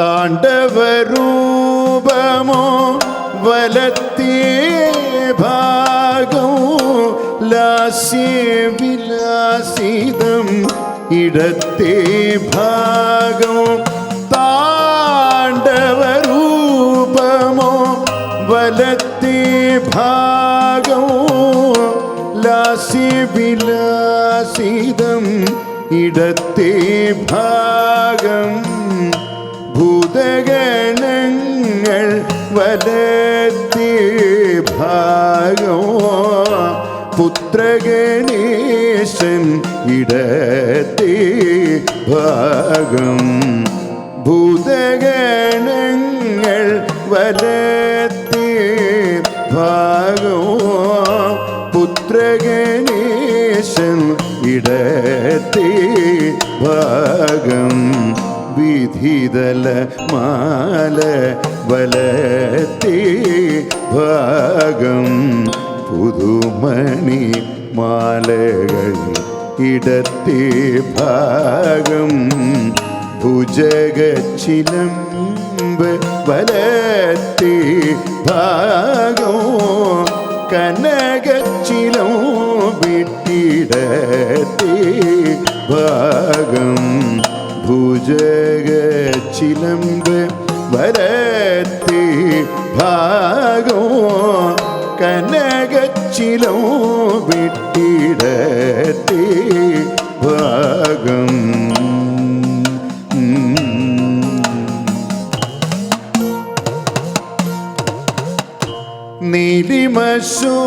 താണ്ഡവരൂപമോ വലത്തേ ഭാഗം ലാസ്യവിലാസിതം ഇടത്തേ ഭാഗം താണ്ഡവരൂപമോ വലത്തേ ഭാഗം ലാസ്യവിലാസിതം ഇടത്തേ ഭാഗം ഭൂതഗണങ്ങൾ വരത്തി ഭാഗോ പുത്രഗണേശൻ ഇടത്തി ഭാഗം. ഭൂതഗണങ്ങൾ വരത്തി ഭാഗോ പുത്രഗണേശൻ ഇടത്തി ഭാഗം. വിധിതല മാല വലത്തി ഭാഗം പുതുമണി മാലകൾ ഇടത്തി ഭാഗം ഭുജഗച്ചിലമ്പ് വലത്തി ഭാഗം കനകച്ചിലോ വിട്ടിടത്തി ഭാഗം ഭുജഗച്ചിലമ്പ് വരത്തി ഭാഗോ കനകച്ചിലോ വിട്ടിടത്തി ഭാഗം.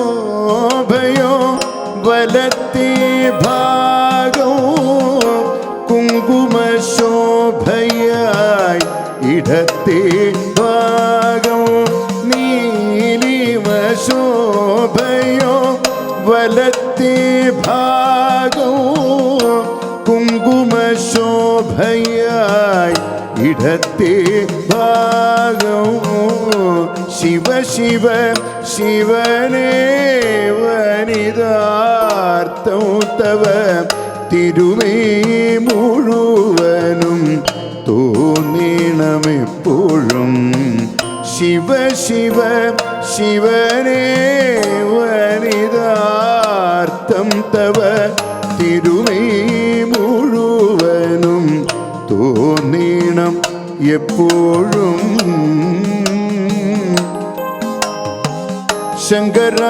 നീലിമശോഭയോ വലത്തി ഭാഗോ കുങ്കുമശോഭയായി ഇടത്തെ ഭാഗം നീലിമശോഭയോ വലത്തെ ഭാഗവും കുങ്കുമശോഭയായി ഇടത്തെ ഭാഗവും ശിവ ശിവ ശിവനേ വനിതാർത്ഥം തവ തിരുമേ മുഴുവനും തോന്നിണമെപ്പോഴും. ശിവ ശിവ ശിവനേ വനിതാർത്ഥം തവ തിരുമേ മുഴുവനും തോന്നിണം എപ്പോഴും. ശങ്കര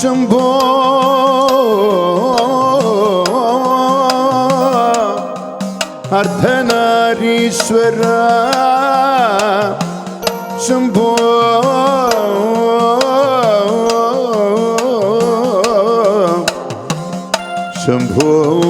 ശംഭോ അർദ്ധനാരീശ്വര ശംഭോ. ശംഭോ.